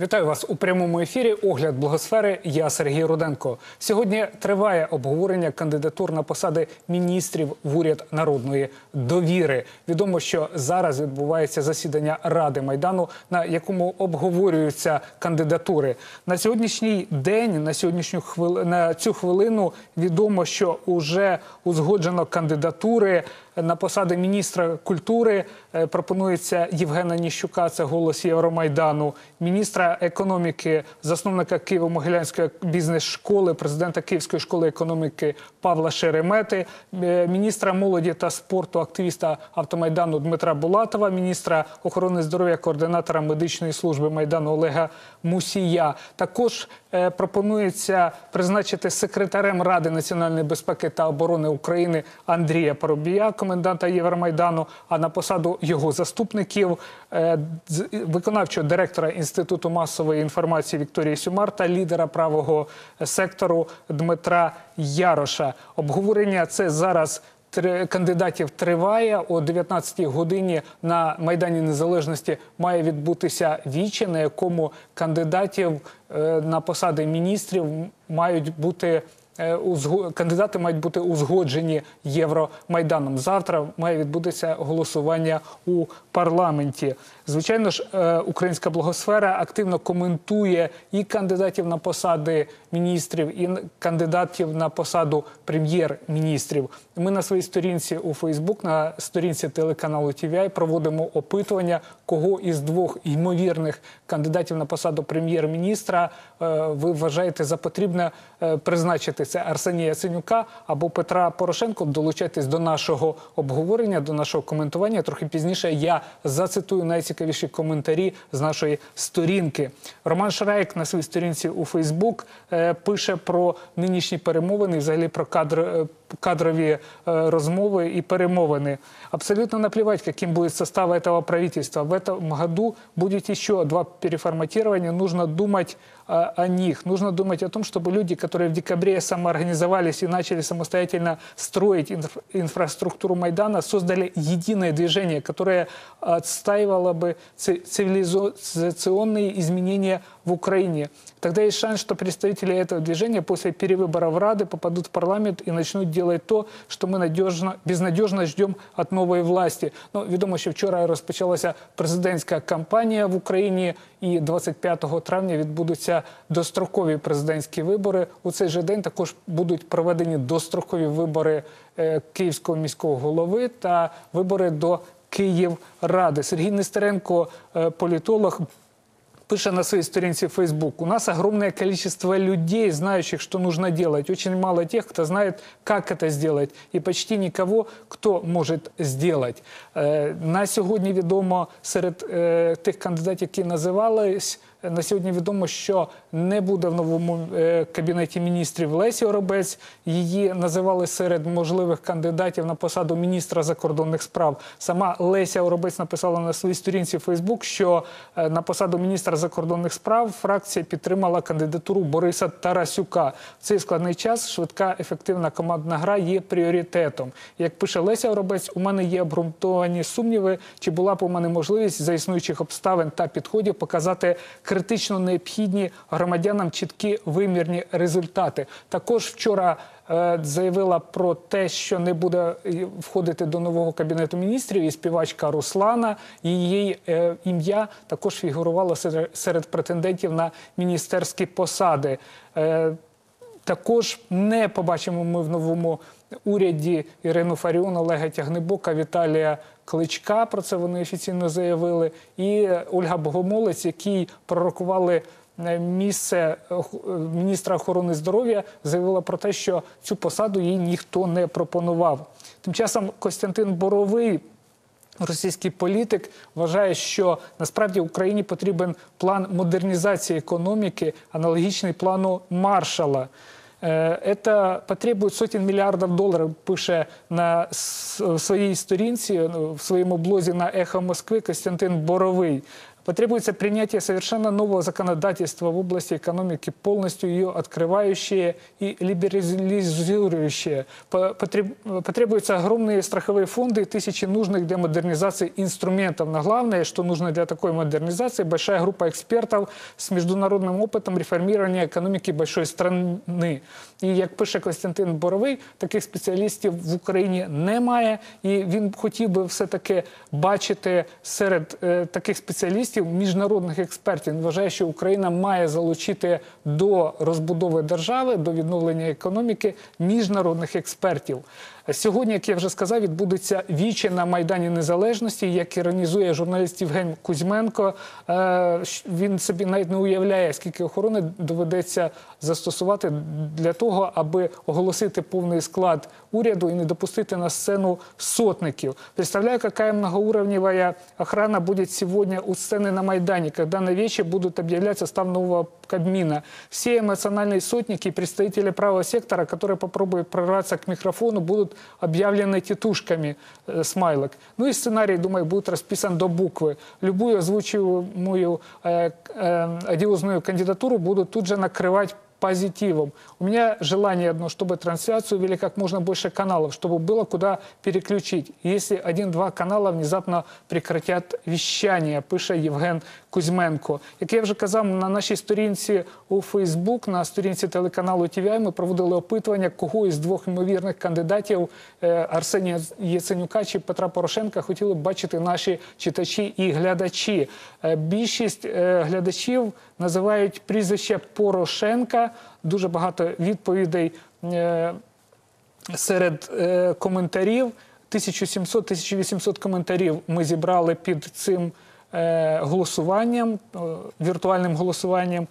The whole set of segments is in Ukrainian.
Вітаю вас у прямому ефірі. Огляд благосфери. Я Сергій Руденко. Сьогодні триває обговорення кандидатур на посади міністрів в уряд народної довіри. Відомо, що зараз відбувається засідання Ради майдану, на якому обговорюються кандидатури. На сьогоднішній день, на сьогоднішню хвили... на цю хвилину відомо, що уже узгоджено кандидатури на посади міністра культури. Е, Пропонується Євгена Ніщука, це голос Євромайдану, міністра економіки, засновника Києво-Могилянської бізнес-школи, президента Київської школи економіки Павла Шеремети, е, міністра молоді та спорту, активіста автомайдану Дмитра Булатова, міністра охорони здоров'я, координатора медичної служби майдану Олега Мусія. Також е, пропонується призначити секретарем Ради національної безпеки та оборони України Андрія Парубія, коменданта Євромайдану. А на посаду його заступників е, виконавчого директора інституту масової інформації Вікторії Сюмар та лідера правого сектору Дмитра Яроша. Обговорення це зараз. Кандидатів триває о 19-й годині на майдані Незалежності має відбутися віче, на якому кандидатів е, на посади міністрів мають бути кандидати мають бути узгоджені Євромайданом. Завтра має відбутися голосування у парламенті. Звичайно ж, е, українська благосфера активно коментує і кандидатів на посади міністрів, і кандидатів на посаду прем'єр-міністрів. Ми на своїй сторінці у Фейсбук, на сторінці телеканалу TVI проводимо опитування, кого із двох ймовірних кандидатів на посаду прем'єр-міністра е, ви вважаєте за потрібне е, призначити це Арсенія Яценюка або Петра Порошенко. Долучайтесь до нашого обговорення, до нашого коментування. Трохи пізніше я зацитую найцікавіші коментарі з нашої сторінки. Роман Шрайк на своїй сторінці у Фейсбук е, пише про нинішні перемовини, і взагалі про кадр, е, кадрові е, розмови и перемовины. Абсолютно наплевать, каким будет состав этого правительства. В этом году будет еще два переформатирования. Нужно думать Э, о них. Нужно думать о том, чтобы люди, которые в декабре самоорганизовались и начали самостоятельно строить инфра- инфраструктуру Майдана, создали единое движение, которое отстаивало бы ци- цивилизационные изменения в Украине. Тогда есть шанс, что представители этого движения после перевыборов Рады попадут в парламент и начнут делать то, що ми надіжно, безнадіжно ждемо від нової власті. Ну, відомо, що вчора розпочалася президентська кампанія в Україні, і 25 травня відбудуться дострокові президентські вибори. У цей же день також будуть проведені дострокові вибори е, Київського міського голови та вибори до Київради. Сергій Нестеренко, е, політолог, пише на своей странице Facebook. У нас огромное количество людей, знающих, что нужно делать. Очень мало тех, кто знает, как это сделать. И почти никого, кто может сделать. Е, На сьогодні відомо серед е, тих кандидатів, які називались, на сьогодні відомо, що не буде в новому е, кабінеті міністрів Лесі Оробець. Її називали серед можливих кандидатів на посаду міністра закордонних справ. Сама Леся Оробець написала на своїй сторінці Фейсбук, що е, на посаду міністра закордонних справ фракція підтримала кандидатуру Бориса Тарасюка. В цей складний час швидка ефективна командна гра є пріоритетом. Як пише Леся Оробець, у мене є обґрунтовані сумніви, чи була б у мене можливість за існуючих обставин та підходів показати критично необхідні громадянам чіткі вимірні результати. Також вчора е, заявила про те, що не буде е, входити до нового кабінету міністрів, і співачка Руслана. Її е, ім'я також фігурувало серед, серед претендентів на міністерські посади. Також не побачимо ми в новому уряді Ірину Фаріон, Олега Тягнебока, Віталія Кличка. Про це вони офіційно заявили. І Ольга Богомолець, який пророкували е, місце е, міністра охорони здоров'я, заявила про те, що цю посаду їй ніхто не пропонував. Тим часом Костянтин Боровий. Російський політик вважає, що насправді Україні потрібен план модернізації економіки, аналогічний плану Маршала. Е, Это потребует сотень мільярдів доларів, пише на своїй сторінці, ну, в своєму блозі на Ехо Москви Костянтин Боровий. Потребуется принятие совершенно нового законодательства в области экономики, полностью ее открывающее и либерализирующее. По- потреб- Потребуются огромные страховые фонды и тысячи нужных для модернизации инструментов. Но главное, что нужно для такой модернизации, большая группа экспертов с международным опытом реформирования економіки большої страни. І як пише Костянтин Боровий, таких спеціалістів в Україні немає. І він хотів би все-таки бачити серед е, таких спеціалістів міжнародних експертів. Він вважає, що Україна має залучити до розбудови держави, до відновлення економіки міжнародних експертів. Сьогодні, як я вже сказав, відбудеться віче на Майдані Незалежності, як іронізує журналіст Євген Кузьменко. Е, щ- Він собі навіть не уявляє, скільки охорони доведеться застосувати для того, аби оголосити повний склад уряду і не допустити на сцену сотників. Представляю, яка многоуровневая охрана будет сегодня у сцены на Майдане, когда на вече будут объявлять состав нового Кабмина. Все эмоциональные сотники и представители правого сектора, которые попробуют прорваться к микрофону, будут объявлены тетушками э, смайлок. Ну и сценарий, думаю, будет расписан до буквы. Любую озвучиваемую э, к- э, одиозную кандидатуру будут тут же накрывать позитивом. У меня желание одно, чтобы трансляцию вели как можно больше каналов, чтобы было куда переключить. Если один-два канала внезапно прекратят вещание, пише Євген Кузьменко. Як я вже казав, на нашій сторінці у Фейсбук, на сторінці телеканалу TVI ми проводили опитування, кого із двох ймовірних кандидатів е, Арсенія Яценюка чи Петра Порошенка хотіли б бачити наші читачі і глядачі. Е, Більшість е, глядачів називають прізвище Порошенка. Дуже багато відповідей е, серед е, коментарів. 1700-1800 коментарів ми зібрали під цим е, голосуванням, віртуальним голосуванням.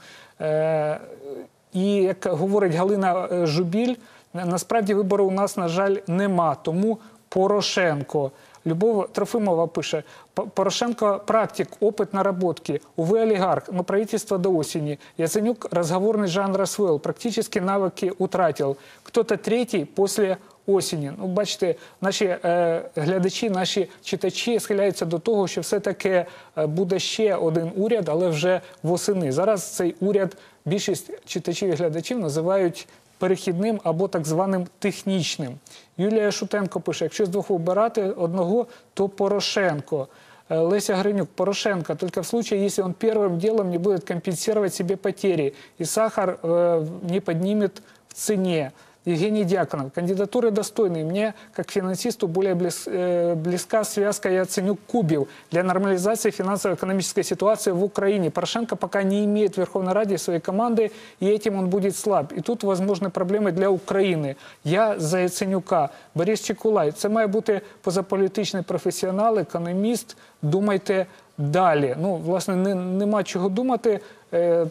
І як говорить Галина Жубіль, насправді вибору у нас, на жаль, нема. Тому Порошенко. Любов Трофимова пише, «П- Порошенко практик, опыт наработки. Увы, олигарх, но правительство до осени. Яценюк разговорный жанр освоил, практически навыки утратил. Кто-то третий после осені. Ну, бачите, наші е, глядачі, наші читачі схиляються до того, що все-таки е, буде ще один уряд, але вже восени. Зараз цей уряд більшість читачів і глядачів називають перехідним або так званим технічним. Юлія Шутенко пише: якщо з двох обирати одного, то Порошенко. Э, Леся Гринюк, Порошенко, только в случае, если он первым делом не будет компенсировать себе потери, и сахар э, не поднимет в цене. Евгений Дьяконов. Кандидатуры достойные. Мне, как финансисту, более близ- э, близка связка Яценюк-Кубів для нормализации финансово-экономической ситуации в Украине. Порошенко пока не имеет в Верховной Раде своей команды, и этим он будет слаб. И тут возможны проблемы для України. Я за Яценюка. Борис Чекулай. Це має бути позаполітичний професіонал, економіст. Думайте далі. Ну, власне, не, нема чого думати. Е,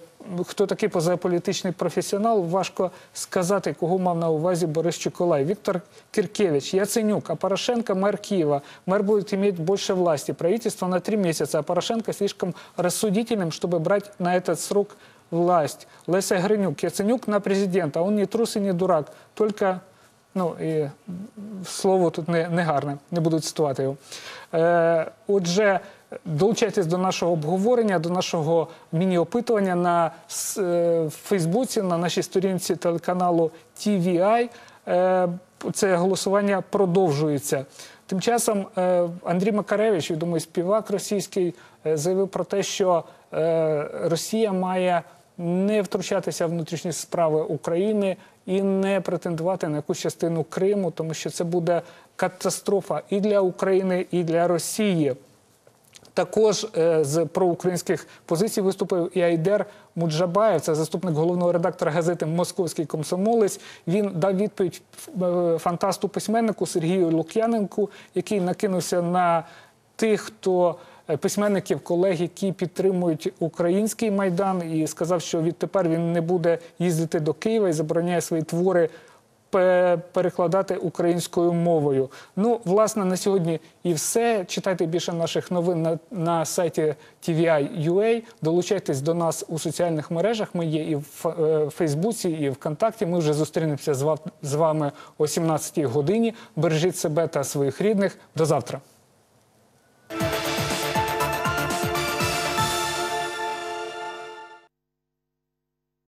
хто такий позаполітичний професіонал, важко сказати, кого мав на увазі Борис Чекулай. Віктор Киркевич, Яценюк, а Порошенко мэр Киева. Мэр будет иметь больше власти. Правительство на три месяца, а Порошенко слишком рассудительным, чтобы брать на этот срок власть. Леся Гринюк, Яценюк на президента. Он не трус и не дурак, только Ну і слово тут не, не гарне, не буду цитувати його. Е, отже, долучайтесь до нашого обговорення, до нашого міні-опитування на е, Фейсбуці, на нашій сторінці телеканалу TVI. Е, це голосування продовжується. Тим часом е, Андрій Макаревич, відомий співак російський, заявив про те, що Росія має не втручатися в внутрішні справи України і не претендувати на якусь частину Криму, тому що це буде катастрофа і для України, і для Росії. Також е, з проукраїнських позицій виступив і Айдер Муджабаєв, це заступник головного редактора газети Московський комсомолець. Він дав відповідь е, фантасту письменнику Сергію Лук'яненку, який накинувся на тих, хто е, письменників, колег, які підтримують український майдан, і сказав, що відтепер він не буде їздити до Києва і забороняє свої твори перекладати українською мовою. Ну, власне, на сьогодні і все. Читайте більше наших новин на, на сайті TVI.ua. Долучайтесь до нас у соціальних мережах. Ми є і в е, Фейсбуці, і ВКонтакті. Ми вже зустрінемося з вами о 17 годині. Бережіть себе та своїх рідних. До завтра.